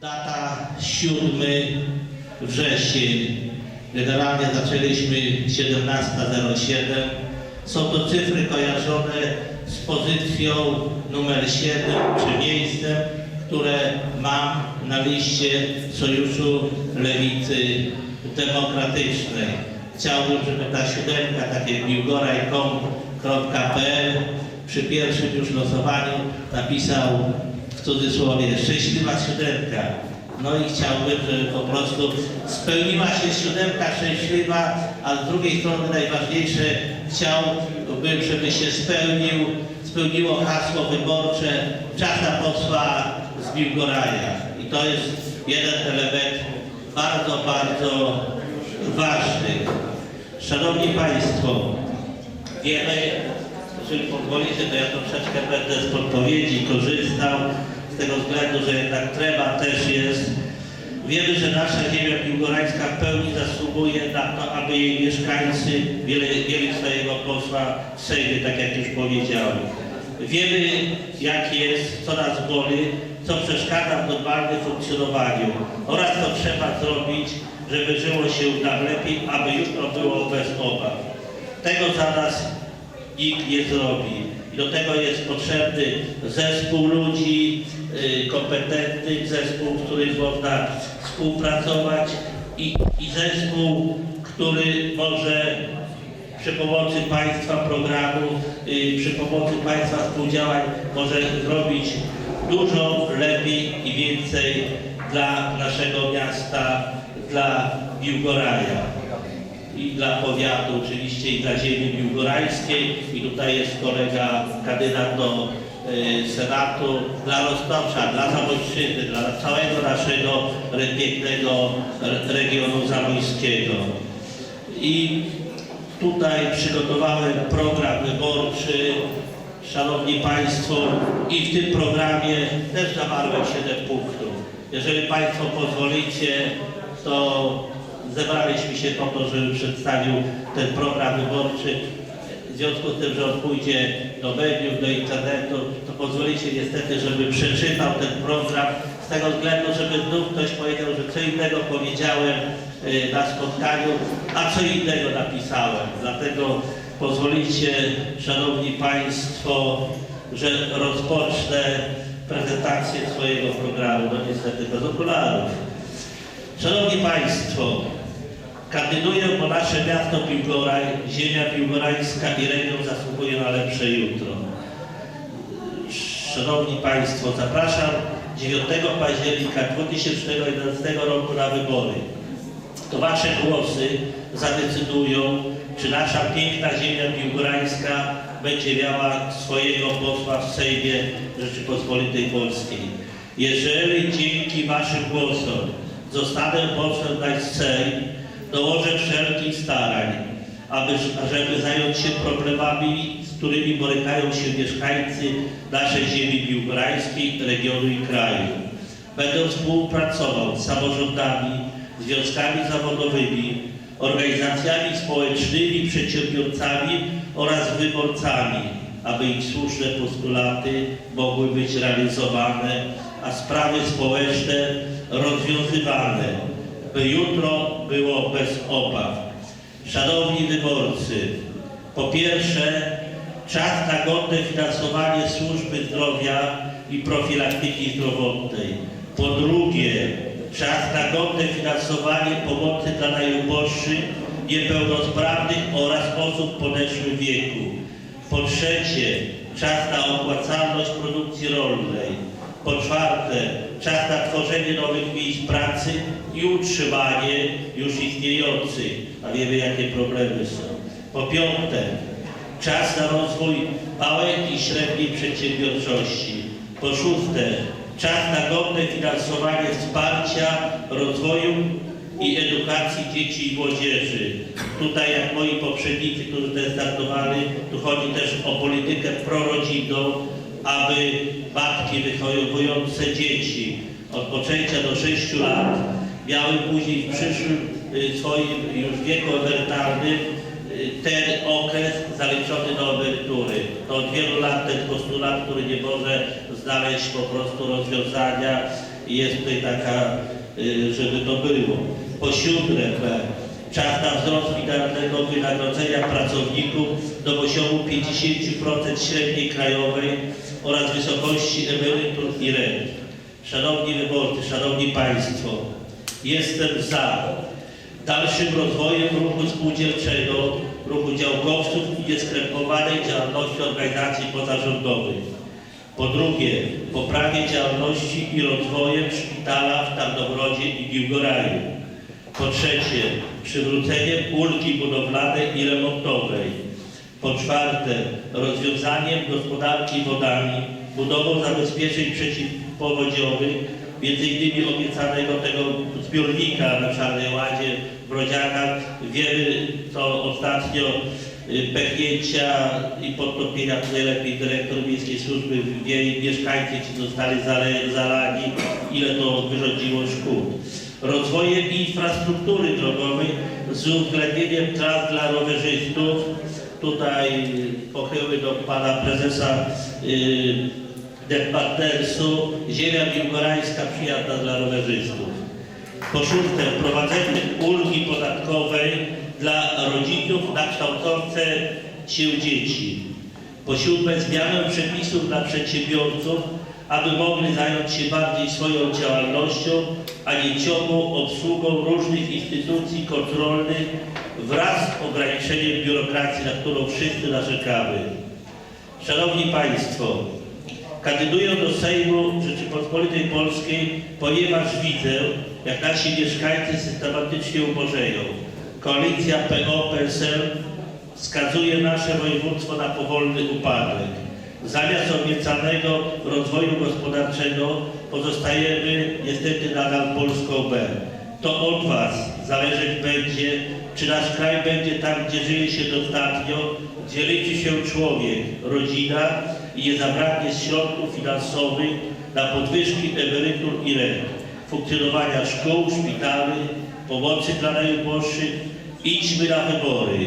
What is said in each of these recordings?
Data 7 wrzesień. Generalnie zaczęliśmy 17.07. Są to cyfry kojarzone z pozycją numer 7 czy miejscem, które mam na liście Sojuszu Lewicy Demokratycznej. Chciałbym, żeby ta siódemka, takie biłgoraj.com.pl przy pierwszym już losowaniu napisał cudzysłowie szczęśliwa siódemka. No i chciałbym, żeby po prostu spełniła się siódemka szczęśliwa, a z drugiej strony najważniejsze chciałbym, żeby się spełnił, spełniło hasło wyborcze czasa posła z Biłgoraja. I to jest jeden element bardzo, bardzo ważny. Szanowni Państwo, wiemy, jeżeli pozwolicie, to ja troszeczkę będę z podpowiedzi korzystał, z tego względu, że jednak trema też jest. Wiemy, że nasza ziemia piłgorańska w pełni zasługuje na to, aby jej mieszkańcy mieli swojego posła w Sejmie, tak jak już powiedziałem. Wiemy, jak jest, co nas boli, co przeszkadza w normalnym funkcjonowaniu oraz co trzeba zrobić, żeby żyło się nam lepiej, aby jutro było bez obaw. Tego za nas nikt nie zrobi. Do tego jest potrzebny zespół ludzi y, kompetentnych, zespół, z którym można współpracować i, i zespół, który może przy pomocy państwa programu, y, przy pomocy państwa współdziałań może zrobić dużo lepiej i więcej dla naszego miasta, dla Biłgoraja i dla powiatu oczywiście i dla ziemi biłgorajskiej i tutaj jest kolega kandydat do y, Senatu dla Roztocza, dla Zamojszczyzny, dla całego naszego pięknego re- regionu zamojskiego. I tutaj przygotowałem program wyborczy, Szanowni Państwo, i w tym programie też zawarłem 7 punktów. Jeżeli Państwo pozwolicie, to zebraliśmy się po to, żeby przedstawił ten program wyborczy. W związku z tym, że on pójdzie do mediów, do internetu, to pozwolicie niestety, żeby przeczytał ten program z tego względu, żeby znów ktoś powiedział, że co innego powiedziałem y, na spotkaniu, a co innego napisałem. Dlatego pozwolicie, Szanowni Państwo, że rozpocznę prezentację swojego programu, no niestety bez okularów. Szanowni Państwo, kandyduję po nasze miasto Piłgoraj, ziemia piłgorajska i region zasługuje na lepsze jutro. Szanowni Państwo, zapraszam 9 października 2011 roku na wybory. To Wasze głosy zadecydują, czy nasza piękna ziemia piłgorańska będzie miała swojego posła w Sejmie Rzeczypospolitej Polskiej. Jeżeli dzięki Waszym głosom zostanę posłem na Sejm, dołożę wszelkich starań, aby, żeby zająć się problemami, z którymi borykają się mieszkańcy naszej ziemi biłgorajskiej, regionu i kraju. Będę współpracował z samorządami, związkami zawodowymi, organizacjami społecznymi, przedsiębiorcami oraz wyborcami, aby ich słuszne postulaty mogły być realizowane, a sprawy społeczne rozwiązywane, by jutro było bez obaw. Szanowni wyborcy, po pierwsze, czas na godne finansowanie służby zdrowia i profilaktyki zdrowotnej. Po drugie, czas na godne finansowanie pomocy dla najuboższych, niepełnosprawnych oraz osób w podeszłym wieku. Po trzecie, czas na opłacalność produkcji rolnej. Po czwarte, czas na tworzenie nowych miejsc pracy i utrzymanie już istniejących, a wiemy jakie problemy są. Po piąte, czas na rozwój małej i średniej przedsiębiorczości. Po szóste, czas na godne finansowanie wsparcia rozwoju i edukacji dzieci i młodzieży. Tutaj jak moi poprzednicy, którzy też tu chodzi też o politykę prorodzinną, aby matki wychowujące dzieci od poczęcia do 6 lat miały później w przyszłym y, swoim już wieku emerytalnym y, ten okres zaliczony do emerytury. To od wielu lat ten postulat, który nie może znaleźć po prostu rozwiązania jest tutaj taka, y, żeby to było. Po siódme, czas na wzrost idealnego wynagrodzenia pracowników do poziomu 50% średniej krajowej oraz wysokości emerytur i rent. Szanowni wyborcy, Szanowni Państwo, jestem za dalszym rozwojem ruchu spółdzielczego, ruchu działkowców i nieskrepowanej działalności organizacji pozarządowych. Po drugie, poprawie działalności i rozwojem szpitala w Tarnobrodzie i Biłgoraju. Po trzecie, przywróceniem ulgi budowlanej i remontowej. Po czwarte, rozwiązaniem gospodarki wodami, budową zabezpieczeń przeciwpowodziowych, między innymi obiecanego tego zbiornika na Czarnej Ładzie w Brodziakach. Wiemy, co ostatnio y, pęknięcia i podtopienia, tutaj lepiej dyrektor Miejskiej Służby wie i mieszkańcy ci zostali zalani, ile to wyrządziło szkód. Rozwojem infrastruktury drogowej z uwzględnieniem tras dla rowerzystów. Tutaj pochyły do pana prezesa y, Departersu, ziemia biłgorajska przyjazna dla rowerzystów. Po szóste, wprowadzenie ulgi podatkowej dla rodziców na kształcące się dzieci. Po siódme, zmianę przepisów dla przedsiębiorców, aby mogli zająć się bardziej swoją działalnością, a nie ciągłą obsługą różnych instytucji kontrolnych wraz z ograniczeniem biurokracji, na którą wszyscy narzekamy. Szanowni Państwo, kandyduję do Sejmu Rzeczypospolitej Polskiej, ponieważ widzę, jak nasi mieszkańcy systematycznie ubożeją. Koalicja PO-PSL skazuje nasze województwo na powolny upadek. Zamiast obiecanego rozwoju gospodarczego pozostajemy niestety nadal Polską B. To od Was zależeć będzie, czy nasz kraj będzie tam, gdzie żyje się dostatnio, gdzie liczy się człowiek, rodzina i nie zabraknie środków finansowych na podwyżki emerytur i rent, funkcjonowania szkół, szpitali, pomocy dla najuboższych. Idźmy na wybory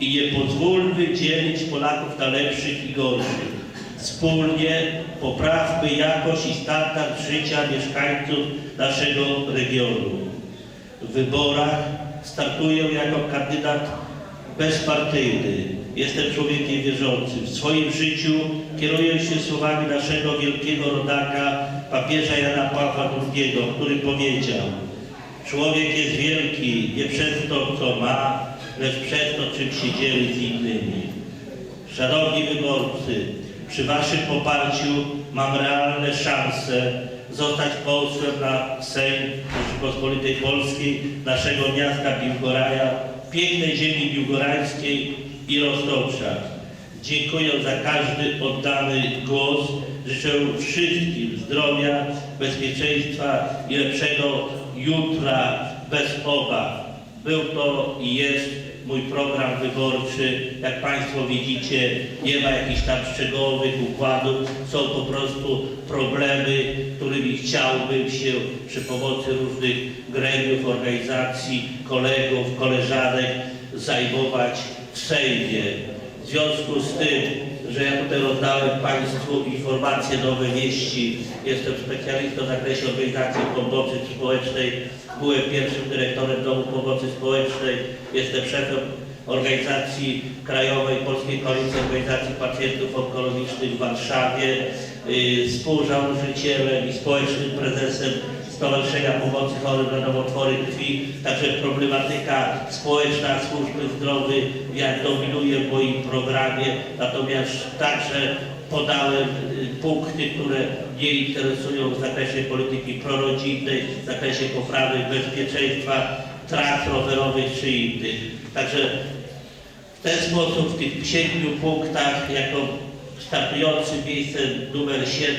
i nie pozwólmy dzielić Polaków na lepszych i gorszych. Wspólnie poprawmy jakość i standard życia mieszkańców naszego regionu. W wyborach startuję jako kandydat bezpartyjny. Jestem człowiekiem wierzącym. W swoim życiu kieruję się słowami naszego wielkiego rodaka, papieża Jana Pawła II, który powiedział Człowiek jest wielki nie przez to, co ma, lecz przez to, czym się dzieli z innymi. Szanowni wyborcy, przy Waszym poparciu mam realne szanse zostać posłem na Sejm Rzeczypospolitej Polskiej, naszego miasta Biłgoraja, pięknej ziemi biłgorajskiej i Roztocza. Dziękuję za każdy oddany głos. Życzę wszystkim zdrowia, bezpieczeństwa i lepszego jutra bez obaw. Był to i jest mój program wyborczy. Jak Państwo widzicie, nie ma jakichś tam szczegółowych układów. Są po prostu problemy, którymi chciałbym się przy pomocy różnych gremiów, organizacji, kolegów, koleżanek zajmować w Sejmie. W związku z tym, że ja tutaj rozdałem Państwu informacje nowe wieści, jestem specjalistą w zakresie organizacji pomocy społecznej, byłem pierwszym dyrektorem Domu Pomocy Społecznej, jestem szefem organizacji krajowej Polskiej Koalicji Organizacji Pacjentów Onkologicznych w Warszawie, yy, współzałożycielem i społecznym prezesem Stowarzyszenia Pomocy Chorym na Nowotwory Krwi, także problematyka społeczna służby zdrowia jak dominuje w moim programie, natomiast także podałem y, punkty, które mnie interesują w zakresie polityki prorodzinnej, w zakresie poprawy bezpieczeństwa tras rowerowych czy innych. Także w ten sposób w tych siedmiu punktach jako startujący miejsce numer 7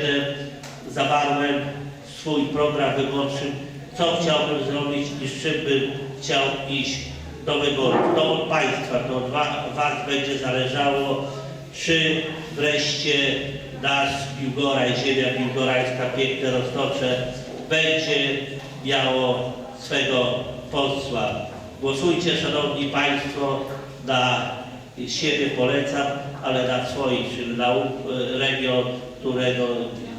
zawarłem swój program wyborczy, co chciałbym zrobić i z czym bym chciał iść do wyborów. To od Państwa, to od wa- Was będzie zależało, czy wreszcie nasz Biłgoraj, ziemia biłgorajska, piękne roztocze, będzie miało swego posła. Głosujcie, Szanowni Państwo, na siebie polecam, ale na swoich, czyli na u- region, którego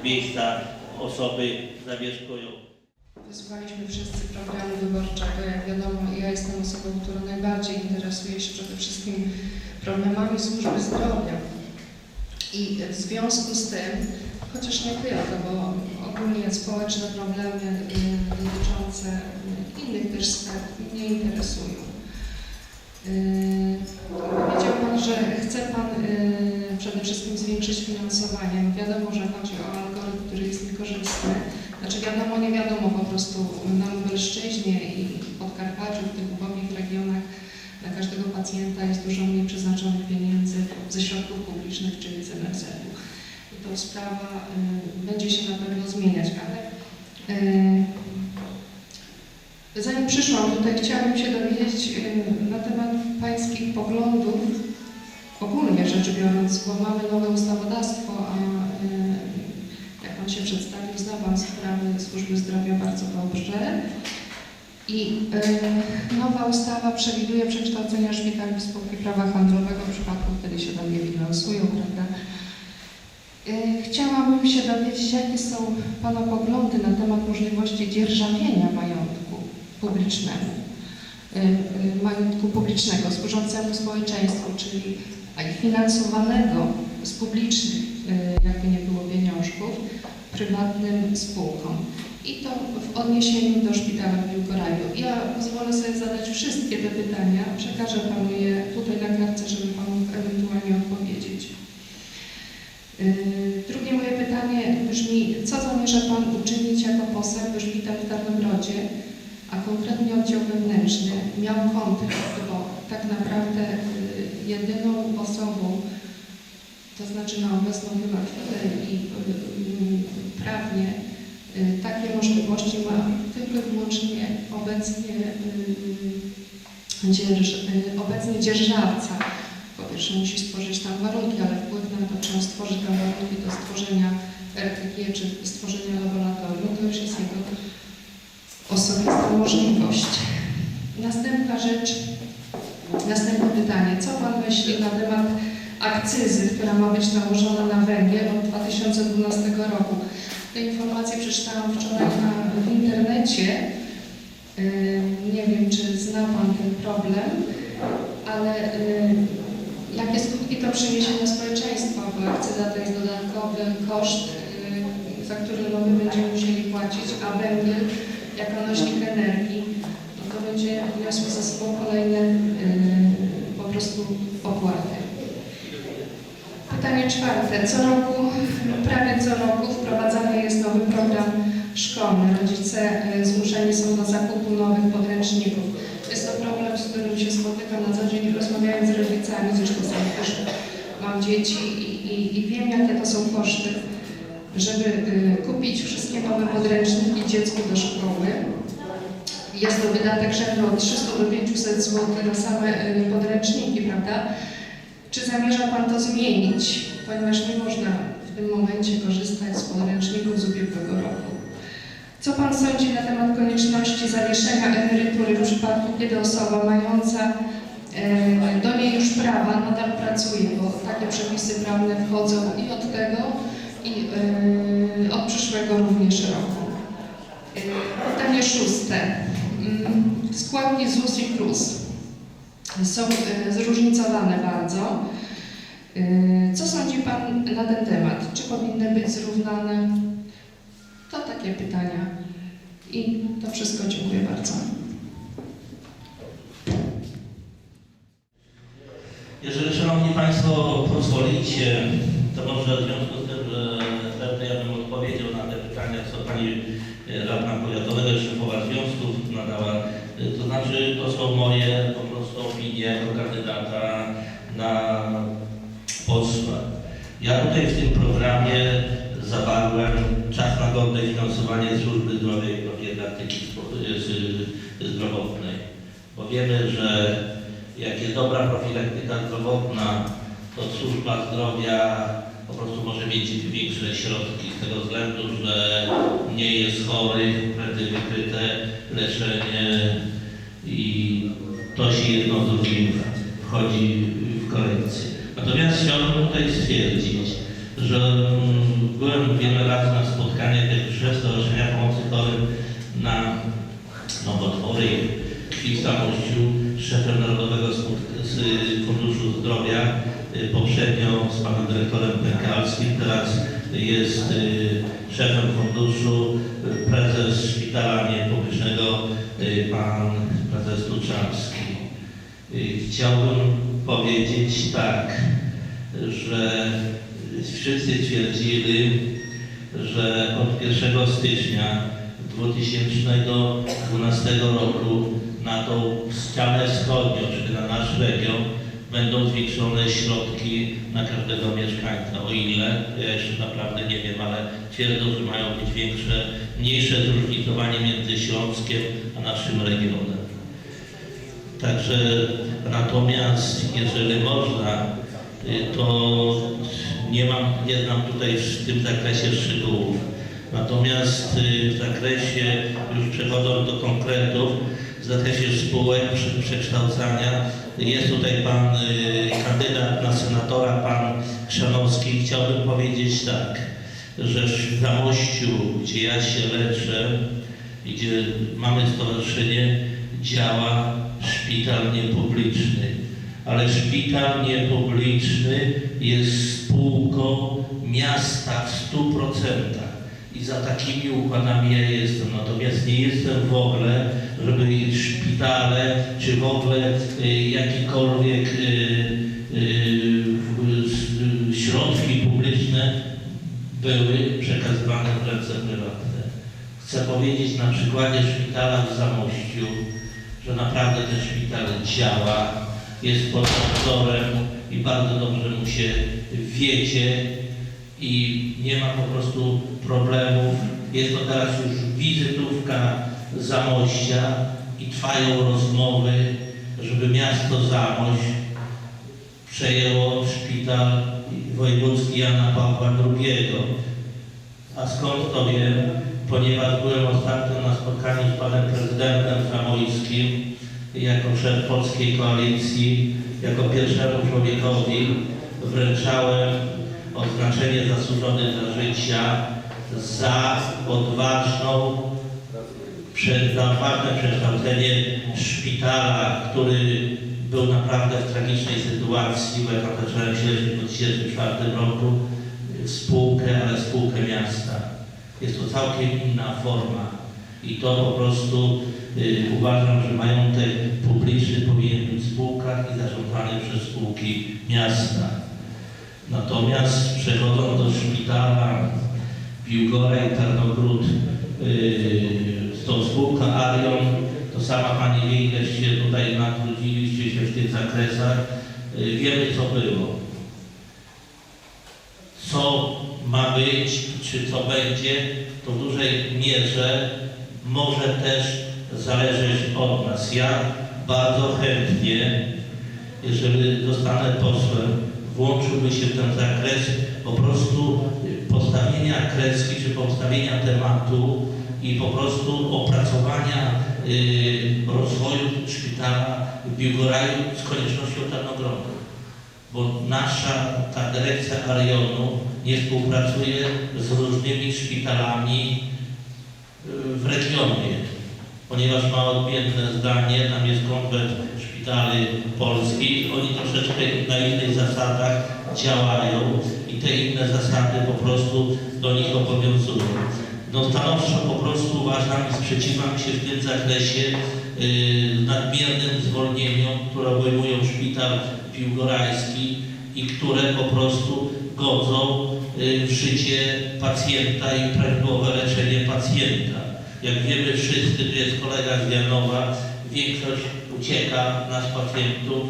miejsca osoby zamieszkują. Wysłuchaliśmy wszyscy programu wyborczego. Jak wiadomo, ja jestem osobą, która najbardziej interesuje się przede wszystkim problemami służby zdrowia. I w związku z tym, chociaż nie tylko, bo ogólnie społeczne problemy y, dotyczące innych też sfer mnie interesują. Y, Powiedział Pan, że chce Pan y, przede wszystkim zwiększyć finansowanie. No Wiadomo, że chodzi o algorytm, który jest niekorzystny. Znaczy wiadomo, nie wiadomo po prostu na Lubelszczyźnie i Podkarpaciu, w tych ubogich regionach na każdego pacjenta jest dużo mniej przeznaczonych pieniędzy ze środków publicznych, czyli z NFZ-u. I to sprawa y, będzie się na pewno zmieniać, ale y, zanim przyszłam tutaj, chciałabym się dowiedzieć y, na temat Pańskich poglądów, biorąc, bo mamy nowe ustawodawstwo, a y, jak Pan się przedstawił, zna Pan sprawy służby zdrowia bardzo dobrze. I y, nowa ustawa przewiduje przekształcenia szpitali w spółki prawa handlowego w przypadku, kiedy się do nie bilansują, prawda? Y, Chciałabym się dowiedzieć, jakie są Pana poglądy na temat możliwości dzierżawienia majątku publicznemu, majątku publicznego służącemu społeczeństwu, czyli a i finansowanego z publicznych, y, jakby nie było pieniążków, prywatnym spółkom. I to w odniesieniu do szpitala w Biłgoraju. Ja pozwolę sobie zadać wszystkie te pytania, przekażę Panu je tutaj na kartce, żeby Pan mógł ewentualnie odpowiedzieć. Yy, Drugie moje pytanie brzmi, co zamierza Pan uczynić jako poseł, by szpital w Tarnogrodzie, a konkretnie oddział wewnętrzny, miał kontrakt, bo tak naprawdę yy, jedyną osobą, to znaczy na obecną chyba i yy, prawnie y, takie możliwości ma tylko i wyłącznie obecnie, y, dzierż, y, obecnie dzierżawca. Po pierwsze musi stworzyć tam warunki, ale wpływ na to, czy on stworzy tam warunki do stworzenia RTG, czy stworzenia laboratorium, to już jest jego osobista możliwość. Następna rzecz, następne pytanie. Co Pan myśli na temat akcyzy, która ma być nałożona na węgiel od 2012 roku? Te informacje przeczytałam wczoraj na, w internecie. Yy, Nie wiem, czy zna Pan ten problem, ale yy, jakie skutki to przyniesie na społeczeństwo, bo akcyza to jest dodatkowy koszt, yy, za który no, my będziemy musieli płacić, a węgiel jako nośnik energii, no, to będzie niosło za sobą kolejne prostu opłaty. Pytanie czwarte. Co roku, prawie co roku wprowadzany jest nowy program szkolny. Rodzice e, zmuszeni są do zakupu nowych podręczników. Jest to problem, z którym się spotykam na co dzień rozmawiając z rodzicami, zresztą sam też mam dzieci i, i, i wiem jakie to są koszty, żeby y, kupić wszystkie nowe podręczniki dziecku do szkoły. Jest to wydatek rzędu od 300 do 500 zł na same y, podręczniki, prawda? Czy zamierza Pan to zmienić, ponieważ nie można w tym momencie korzystać z podręczników z ubiegłego roku? Co Pan sądzi na temat konieczności zawieszenia emerytury w przypadku, kiedy osoba mająca do niej już prawa nadal pracuje, bo takie przepisy prawne wchodzą i od tego, i od przyszłego również roku. Pytanie szóste. Mm, Składki ZUS i KRUS są e, zróżnicowane bardzo. E, Co sądzi Pan na ten temat? Czy powinny być zrównane? To takie pytania. I to wszystko. Dziękuję bardzo. Jeżeli Szanowni Państwo pozwolicie, to może w związku z tym, że ja bym odpowiedział na te pytania, co Pani Radna Powiatowego i szefowa. E, To znaczy, to są moje po prostu opinie jako kandydata na posła. Ja tutaj w tym programie zawarłem czas na godne finansowanie służby zdrowia i profilaktyki zdrowotnej. Bo wiemy, że jak jest dobra profilaktyka zdrowotna, to służba zdrowia po prostu może mieć większe środki z tego względu, że mniej jest chorych, wtedy wykryte leczenie i to się jedno z drugim wchodzi w korekcję. Natomiast chciałbym tutaj stwierdzić, że mm, byłem wiele razy na spotkaniach tych Stowarzyszenia Pomocy Chorym na nowotwory i w samościu szefem Narodowego Funduszu Zdrowia, poprzednio z panem dyrektorem Pękalskim, teraz jest y, szefem funduszu, y, prezes szpitala niepublicznego, y, pan prezes Tuczarski. Y, Chciałbym powiedzieć tak, że wszyscy twierdzili, że od 1 stycznia 2012 roku na tą ścianę wschodnią, czyli na nasz region, będą zwiększone środki na każdego mieszkańca. O ile, ja jeszcze naprawdę nie wiem, ale twierdzą, że mają być większe, mniejsze zróżnicowanie między Śląskiem a naszym regionem. Także natomiast jeżeli można, to nie mam, nie znam tutaj w tym zakresie szczegółów. Natomiast w zakresie, już przechodząc do konkretów, w zakresie spółek prze- przekształcania, jest tutaj pan y, kandydat na senatora, pan Chrzanowski. Chciałbym powiedzieć tak, że w Zamościu, gdzie ja się leczę, gdzie mamy stowarzyszenie, działa szpital niepubliczny. Ale szpital niepubliczny jest spółką miasta w 100%. Za takimi układami ja jestem. Natomiast nie jestem w ogóle, żeby szpitale, czy w ogóle y, jakikolwiek y, y, środki publiczne były przekazywane w ręce prywatne. Chcę powiedzieć na przykładzie szpitala w Zamościu, że naprawdę ten szpital działa, jest pod nadzorem i bardzo dobrze mu się wiedzie i nie ma po prostu problemów. Jest to teraz już wizytówka Zamościa i trwają rozmowy, żeby miasto Zamość przejęło szpital wojewódzki Jana Pawła II. A skąd to wiem? Ponieważ byłem ostatnio na spotkaniu z panem prezydentem Zamojskim jako szef polskiej koalicji, jako pierwszemu człowiekowi wręczałem odznaczenie zasłużone za życia za odważną przed odważne przekształcenie szpitala, który był naprawdę w tragicznej sytuacji, bo ja tam zacząłem śledzić w 2004 roku, w spółkę, ale spółkę miasta. Jest to całkiem inna forma i to po prostu y, uważam, że majątek publiczny powinien być w spółkach i zarządzany przez spółki miasta. Natomiast przechodząc do szpitala Piłgora i Tarnogród yy, z tą spółką Arion, to sama Pani wie, ile się tutaj natrudziliście się w tych zakresach. Yy, wiemy, co było. Co ma być, czy co będzie, to w dużej mierze może też zależeć od nas. Ja bardzo chętnie, jeżeli zostanę posłem, włączyłby się ten zakres po prostu postawienia kreski czy postawienia tematu i po prostu opracowania y, rozwoju szpitala w Biłgoraju z koniecznością Tarnogrodu. Bo nasza ta dyrekcja Arionu nie współpracuje z różnymi szpitalami y, w regionie, ponieważ ma odmienne zdanie, tam jest konwent szpitali polskich, oni troszeczkę na innych zasadach działają i te inne zasady po prostu do nich obowiązują. No stanowczo po prostu uważam i sprzeciwam się w tym zakresie yy, nadmiernym zwolnieniom, które obejmują szpital piłgorajski i które po prostu godzą yy, w życie pacjenta i prawidłowe leczenie pacjenta. Jak wiemy wszyscy, tu jest kolega z Janowa, większość ucieka nasz pacjentów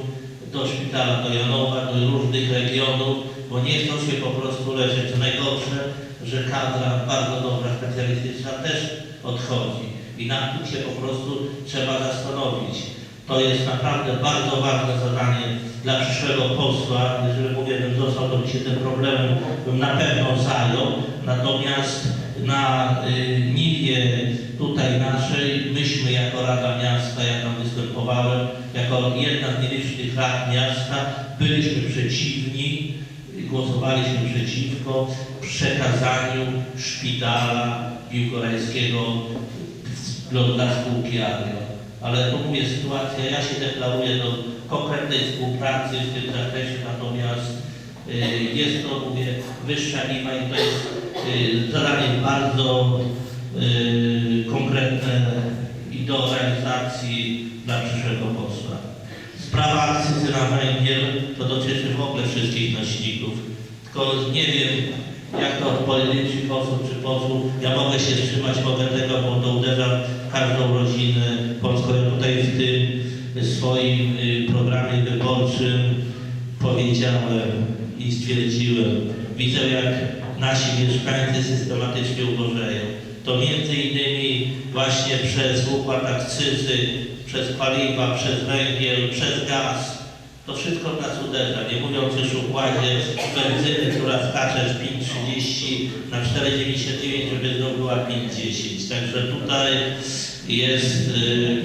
do szpitala, do Janowa, do różnych regionów, bo nie chcą się po prostu leczyć. Co najgorsze, że kadra bardzo dobra, specjalistyczna też odchodzi. I nad tym się po prostu trzeba zastanowić. To jest naprawdę bardzo ważne zadanie dla przyszłego posła. Jeżeli mówię, bym został, to by się tym problemem bym na pewno zajął. Natomiast na y, niwie tutaj naszej, myśmy jako Rada Miasta, ja tam jako jedna z nielicznych rad miasta, byliśmy przeciwni głosowaliśmy przeciwko przekazaniu szpitala piłkorajskiego dla spółki Agro. Ale to mówię, sytuacja, ja się deklaruję do konkretnej współpracy w tym zakresie, natomiast y, jest to, mówię, wyższa linia i to jest y, zadanie bardzo y, konkretne do realizacji dla przyszłego posła. Sprawa akcyzy na węgiel to dotyczy w ogóle wszystkich nośników. Tylko nie wiem, jak to od pojedynczych osób czy posłów, ja mogę się wstrzymać, mogę tego, bo to uderza w każdą rodzinę polską. Ja tutaj w tym swoim y, programie wyborczym powiedziałem i stwierdziłem, widzę jak nasi mieszkańcy systematycznie ubożeją. To między innymi właśnie przez układ akcyzy, przez paliwa, przez węgiel, przez gaz. To wszystko nas uderza, nie mówiąc już o układzie benzyny, która skacze z 5,30 na 4,99, żeby znów była 5,10. Także tutaj jest y,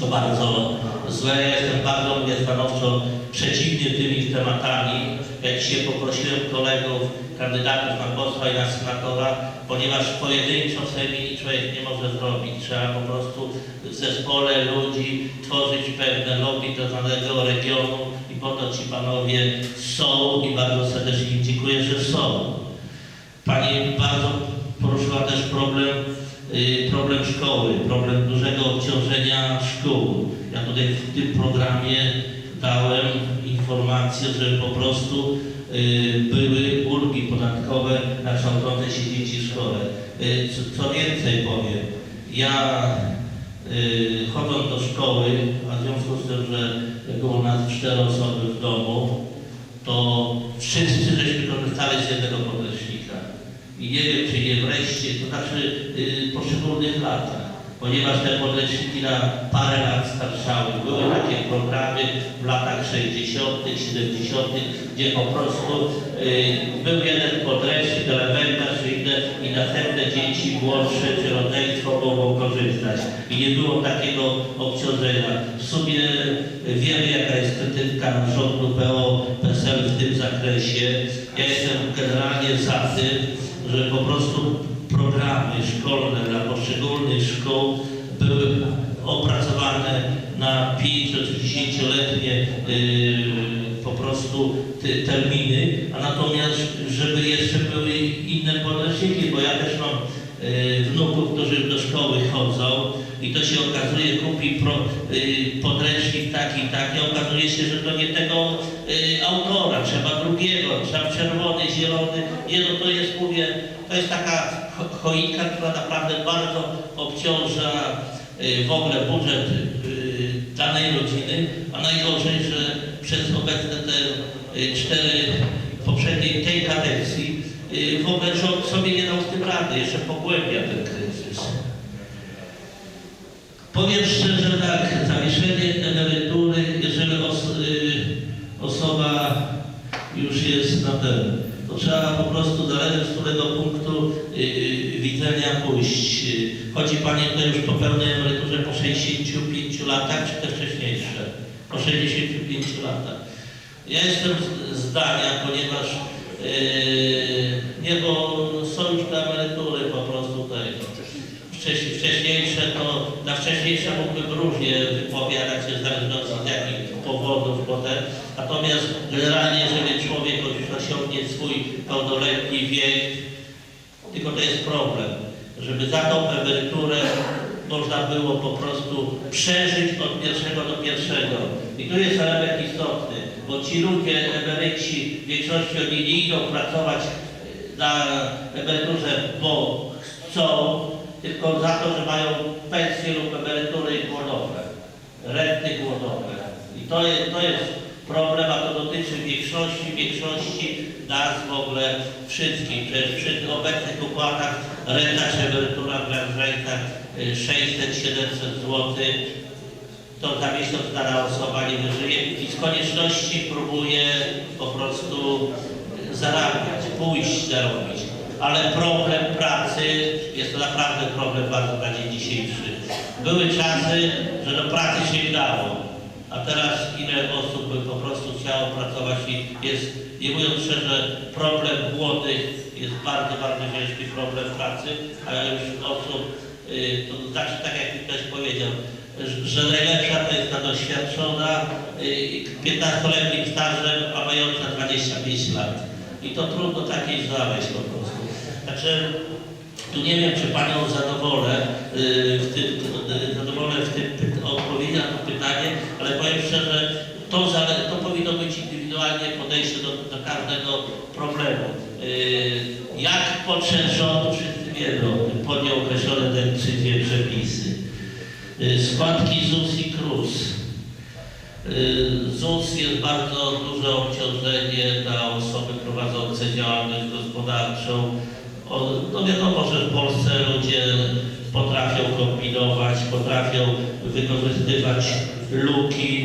to bardzo złe. Ja jestem bardzo mówię, stanowczo przeciwny tymi tematami. Jak dzisiaj poprosiłem kolegów, kandydatów na posła i na senatora, ponieważ pojedynczo Sejmie człowiek nie może zrobić. Trzeba po prostu w zespole ludzi tworzyć pewne lobby do danego regionu i po to ci panowie są i bardzo serdecznie dziękuję, że są. Pani bardzo poruszyła też problem, problem szkoły, problem dużego obciążenia szkół. Ja tutaj w tym programie dałem informację, że po prostu y, były ulgi podatkowe na kształcące się dzieci w szkole. Y, Co, więcej powiem, ja y, chodząc do szkoły, a w związku z tym, że było nas cztery osoby w domu, to wszyscy żeśmy korzystali z jednego podręcznika. I nie wiem, wreszcie, to znaczy y, poszczególnych latach, ponieważ te podręczniki na parę lat starszały. Były takie programy w latach 60., 70., gdzie po prostu y, był jeden podręcznik, elementarz inne i następne dzieci młodsze czy rodzeństwo mogą korzystać. I nie było takiego obciążenia. W sumie wiemy, jaka jest krytyka rządu PO, PSL w tym zakresie. Ja jestem generalnie za tym, że po prostu programy szkolne dla poszczególnych szkół były opracowane na 5 czy 10-letnie yy, po prostu ty, terminy, a natomiast żeby jeszcze były inne podręczniki, bo ja też mam yy, wnuków, którzy do szkoły chodzą i to się okazuje, kupi pro, yy, podręcznik taki, taki, okazuje się, że to nie tego yy, autora, trzeba drugiego, trzeba czerwony, zielony, nie no to jest, mówię, to jest taka cho- choinka, która naprawdę bardzo obciąża y, w ogóle budżet y, danej rodziny, a najgorzej, że przez obecne te y, cztery poprzedniej tej kadencji w ogóle rząd sobie nie dał z tym rady, jeszcze pogłębia ten kryzys. Powiem szczerze tak, zawieszenie emerytury, jeżeli os, osoba już jest na ten, to trzeba po prostu zależy z którego punktu y, widzenia pójść. Y, Chodzi Pani tutaj już po pełnej emeryturze po 65 latach, czy też wcześniejsze? Po 65 latach. Ja jestem zdania, ponieważ y, nie, bo są już te emerytury po prostu wcześ- wcześniejsze, to na wcześniejsze mógłbym różnie wypowiadać się z jakich powodów potem. Natomiast generalnie, jeżeli człowiek już osiągnie swój pełnoletni wiek, tylko to jest problem, żeby za tą emeryturę można było po prostu przeżyć od pierwszego do pierwszego. I tu jest element istotny, bo ci ludzie, emeryci, w większości oni nie idą pracować e, na emeryturze, bo chcą, tylko za to, że mają pensje lub emerytury głodowe, renty głodowe. I to jest, to jest problem, a to dotyczy większości, większości nas w ogóle wszystkich. Przecież przy obecnych układach renta czy emerytura w granicach 600-700 zł to za miesiąc dana osoba nie wyżyje i z konieczności próbuje po prostu zarabiać, pójść zarobić. Ale problem pracy jest to naprawdę problem bardzo na dzień dzisiejszy. Były czasy, że do pracy się nie dało. A teraz ile osób po prostu chciało pracować i jest, nie mówiąc szczerze, problem młodych jest bardzo, bardzo ciężki problem pracy, a już osób, y, to znaczy tak jak ktoś powiedział, że- najlepsza to jest ta doświadczona, y, 15-letnim stażem, a mająca 25 lat. I to trudno takiej znaleźć po prostu. Także tu nie wiem, czy Panią zadowolę y, w tym, y, zadowolę w tym odpowiedzi na to pytanie, ale powiem szczerze, to, to powinno być indywidualnie podejście do, do każdego problemu. Y, Jak podszedł rząd, wszyscy wiedzą, podjął określone decyzje, przepisy. Składki ZUS i KRUS. ZUS jest bardzo duże obciążenie dla osoby prowadzące działalność gospodarczą. No wiadomo, że w Polsce ludzie potrafią kombinować, potrafią wykorzystywać luki.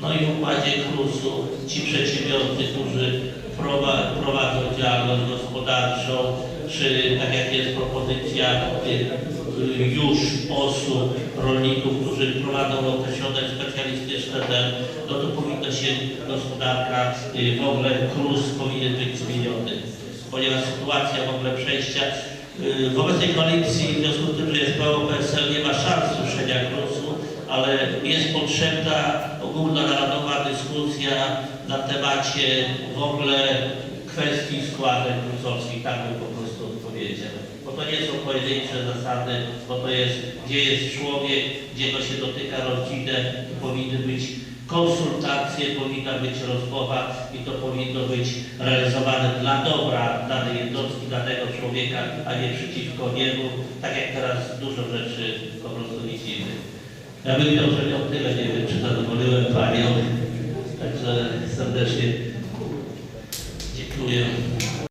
No i w układzie KRUS-u ci przedsiębiorcy, którzy prowa- prowadzą działalność gospodarczą, czy tak jak jest propozycja y, już osób, rolników, którzy prowadzą określone specjalistyczne ten, no to powinno się gospodarka, y, w ogóle KRUS powinien być zmieniony, ponieważ sytuacja w ogóle przejścia y, w obecnej koalicji, w związku z tym, że jest PO-PSL, nie ma szans ruszenia KRUS-u, ale jest potrzebna ogólnonarodowa dyskusja na temacie w ogóle kwestii składek krusowskich, tak bym po prostu odpowiedział. Bo to nie są pojedyncze zasady, bo to jest, gdzie jest człowiek, gdzie go się dotyka rodzinę, powinny być konsultacje, powinna być rozmowa i to powinno być realizowane dla dobra danej jednostki, danego człowieka, a nie przeciwko niemu, tak jak teraz dużo rzeczy po prostu widzimy. Ja bym miał, że miał tyle, nie wiem, czy zadowoliłem Panią. Także serdecznie dziękuję.